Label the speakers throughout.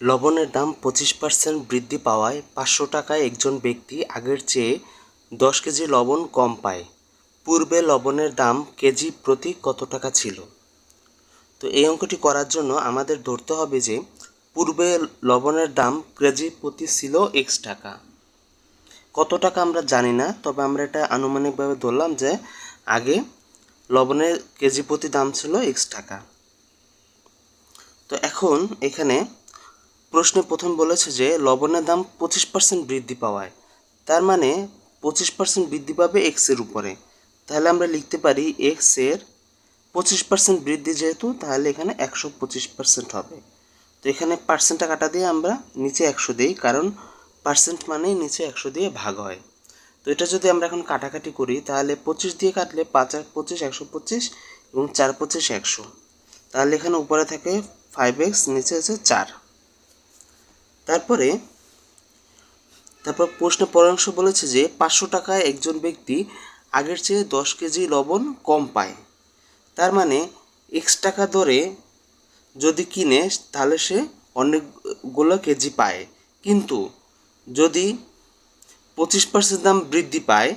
Speaker 1: লবণের দাম পঁচিশ পার্সেন্ট বৃদ্ধি পাওয়ায় পাঁচশো টাকায় একজন ব্যক্তি আগের চেয়ে দশ কেজি লবণ কম পায়। পূর্বে লবণের দাম কেজি প্রতি কত টাকা ছিল? তো এই অঙ্কটি করার জন্য আমাদের ধরতে হবে যে পূর্বে লবণের দাম কেজি প্রতি ছিল এক্স টাকা। কত টাকা আমরা জানি না, তবে আমরা এটা আনুমানিকভাবে ধরলাম যে আগে লবণের কেজি প্রতি দাম ছিল এক্স টাকা। তো এখন এখানে প্রশ্নে প্রথম বলেছে যে লবণের দাম পঁচিশ পার্সেন্ট বৃদ্ধি পাওয়ায়। তার মানে পঁচিশ পার্সেন্ট বৃদ্ধি পাবে এক্সের উপরে। তাহলে আমরা লিখতে পারি এক্সের পঁচিশ পার্সেন্ট বৃদ্ধি যেহেতু, তাহলে এখানে একশো পঁচিশ পার্সেন্ট হবে। তো এখানে পার্সেন্টটা কাটা দিয়ে আমরা নিচে একশো দিই, কারণ পার্সেন্ট মানেই নিচে একশো দিয়ে ভাগ হয়। তো এটা যদি আমরা এখন কাটাকাটি করি, তাহলে পঁচিশ দিয়ে কাটলে পাঁচ আর পঁচিশ একশো পঁচিশ এবং চার পঁচিশ একশো। তাহলে এখানে উপরে থাকে ফাইভ এক্স নিচে আছে চার। তারপরে, তারপর প্রশ্ন পরামর্শ বলেছে যে পাঁচশো টাকায় একজন ব্যক্তি আগের চেয়ে দশ কেজি লবণ কম পায়। তার মানে এক্স টাকা দরে যদি কিনে, তাহলে সে অনেকগুলো কেজি পায়। কিন্তু যদি পঁচিশ পার্সেন্ট দাম বৃদ্ধি পায়,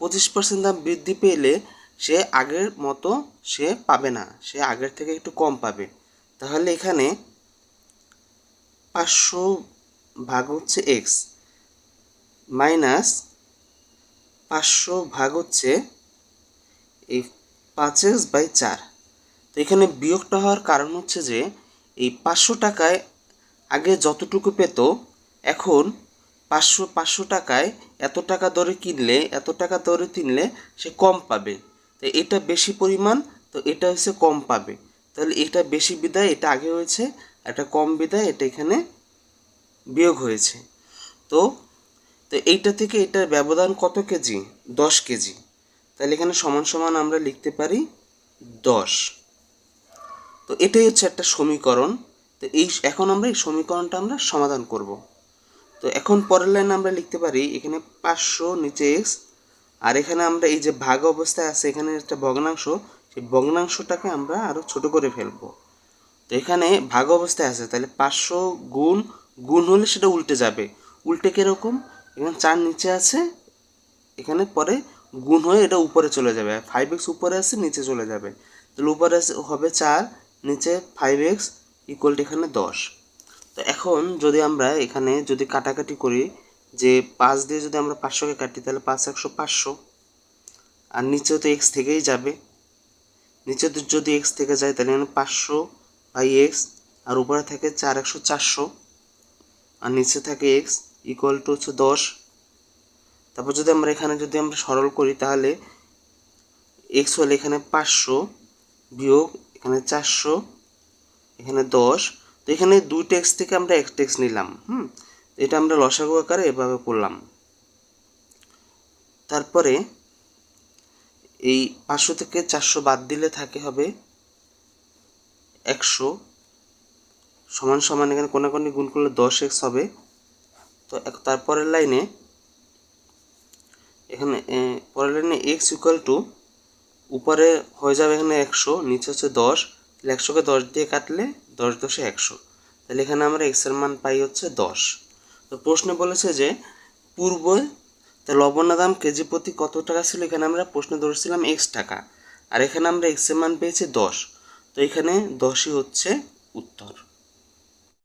Speaker 1: পঁচিশ পার্সেন্ট দাম বৃদ্ধি পেলে সে আগের মতো সে পাবে না, সে আগের থেকে একটু কম পাবে। তাহলে এখানে পাঁচশো ভাগ হচ্ছে এক্স মাইনাস পাঁচশো ভাগ হচ্ছে এই পাঁচ এক্স বাই চার। তো এখানে বিয়োগটা হওয়ার কারণ হচ্ছে যে এই পাঁচশো টাকায় আগে যতটুকু পেত, এখন পাঁচশো পাঁচশো টাকায় এত টাকা দরে কিনলে, এত টাকা দরে কিনলে সে কম পাবে। তো এটা বেশি পরিমাণ, তো এটা হচ্ছে কম পাবে। তাহলে এটা বেশি বিদায়, এটা আগে হয়েছে এটা কম বিদায়, এটা এখানে বিয়োগ হয়েছে। তো তো এইটা থেকে এটার ব্যবধান কত কেজি? দশ কেজি। তাহলে এখানে সমান সমান আমরা লিখতে পারি দশ। তো এটাই হচ্ছে একটা সমীকরণ। তো এই এখন আমরা এই সমীকরণটা আমরা সমাধান করব। তো এখন পরের লাইনে আমরা লিখতে পারি এখানে পাঁচশো নিচে এক্স আর এখানে আমরা এই যে ভাগ অবস্থায় আছে, এখানে একটা ভগ্নাংশ, সেই ভগ্নাংশটাকে আমরা আরও ছোট করে ফেলব। তো এখানে ভাগ অবস্থায় আছে, তাহলে পাঁচশো গুণ গুণ হলে সেটা উল্টে যাবে। উল্টে কীরকম? এখানে চার নিচে আছে, এখানে পরে গুণ হয়ে এটা উপরে চলে যাবে। ফাইভ এক্স উপরে আছে, নিচে চলে যাবে। তাহলে উপরে হবে চার, নিচে ফাইভ এক্স ইকুয়াল এখানে দশ। তো এখন যদি আমরা এখানে যদি কাটাকাটি করি, যে পাঁচ দিয়ে যদি আমরা পাঁচশোকে কাটি, তাহলে পাঁচ একশো পাঁচশো। আর নিচেও তো এক্স থেকেই যাবে। নিচে তো যদি এক্স থেকে যায়, তাহলে এখানে পাঁচশো বাই এক্স আর উপরে থাকে চার একশো চারশো। আর নিচে থাকে এক্স ইকুয়াল টু হচ্ছে দশ। তারপর যদি আমরা এখানে যদি আমরা সরল করি, তাহলে এক্স হলে এখানে পাঁচশো বিয়োগ এখানে চারশো, এখানে দশ। তো এখানে দুইটা এক্স থেকে আমরা এক এক্স নিলাম, হুম? এটা আমরা লসাগু আকারে এভাবে করলাম। তারপরে এই পাঁচশো থেকে চারশো বাদ দিলে থাকে হবে একশো। সমান সমান এখানে কোনাকুনি গুণ করলে দশ এক্স হবে। তো তারপরের লাইনে এখানে পরের লাইনে এক্স ইকুয়াল টু উপরে হয়ে যাবে এখানে একশো, নিচে হচ্ছে দশ। তাহলে একশোকে দশ দিয়ে কাটলে দশ দশে একশো। তাহলে এখানে আমরা এক্সের মান পাই হচ্ছে দশ। তো প্রশ্নে বলেছে যে পূর্বে তা লবণের দাম কেজি প্রতি কত টাকা ছিল? এখানে আমরা প্রশ্নে ধরেছিলাম এক্স টাকা। আর এখানে আমরা এক্সের মান পেয়েছি দশ। তো এখানে দশই হচ্ছে উত্তর।